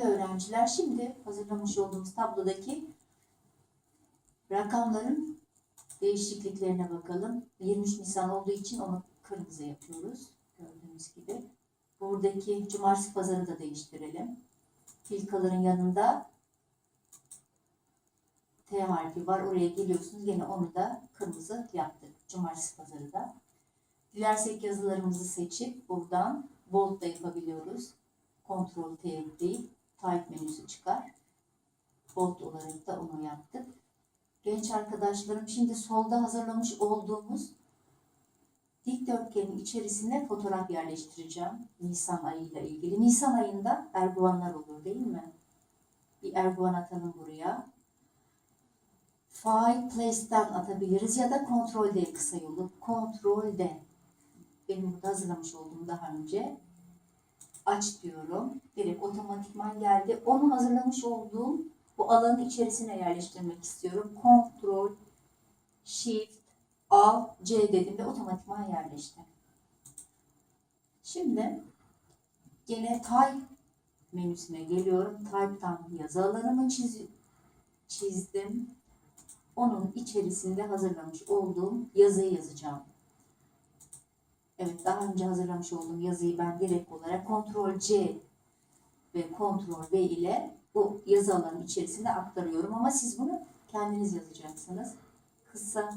Değerli öğrenciler, şimdi hazırlamış olduğumuz tablodaki rakamların değişikliklerine bakalım. 23 Nisan olduğu için onu kırmızı yapıyoruz. Gördüğünüz gibi. Buradaki cumartesi pazarı da değiştirelim. Filkaların yanında T harfi var. Oraya geliyorsunuz. Yine onu da kırmızı yaptık. Cumartesi pazarı da. Dilersek yazılarımızı seçip buradan bold da yapabiliyoruz. Ctrl T ekleyip type menüsü çıkar. Bold olarak da onu yaptık. Genç arkadaşlarım şimdi solda hazırlamış olduğumuz dikdörtgenin içerisine fotoğraf yerleştireceğim. Nisan ayıyla ilgili. Nisan ayında erguvanlar olur değil mi? Bir erguvan atalım buraya. File Place'den atabiliriz ya da Ctrl D kısa yolu. Ctrl D. Benim burada hazırlamış olduğum daha önce. Aç diyorum. Direkt otomatikman geldi. Onu hazırlamış olduğum bu alanın içerisine yerleştirmek istiyorum. Ctrl Shift A C dedim ve otomatikman yerleşti. Şimdi gene Type menüsüne geliyorum. Type'tan yazı alanımı çiz, çizdim. Onun içerisinde hazırlamış olduğum yazıyı yazacağım. Evet daha önce hazırlamış olduğum yazıyı ben direkt olarak Ctrl C ve Ctrl V ile bu yazı alanı içerisinde aktarıyorum ama siz bunu kendiniz yazacaksınız. Kısa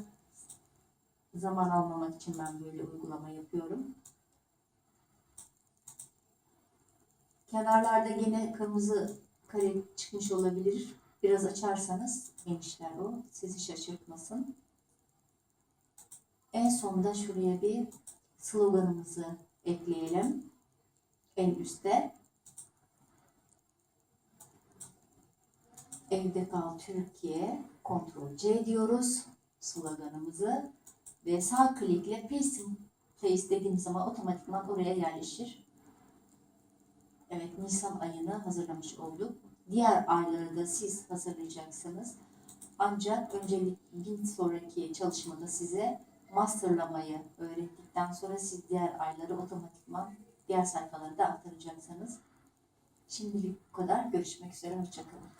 zaman almamak için ben böyle uygulama yapıyorum. Kenarlarda yine kırmızı kare çıkmış olabilir. Biraz açarsanız genişler o. Sizi şaşırtmasın. En sonda şuraya bir sloganımızı ekleyelim. En üstte. Evde kal Türkiye. Ctrl C diyoruz sloganımızı. Ve sağ klikle Paste Place dediğimiz zaman otomatikman oraya yerleşir. Evet Nisan ayını hazırlamış olduk. Diğer ayları da siz hazırlayacaksınız. Ancak öncelik bir sonraki çalışmada size masterlamayı öğrettikten sonra siz diğer ayları otomatikman diğer sayfalara da aktaracaksınız. Şimdilik bu kadar. Görüşmek üzere. Hoşçakalın.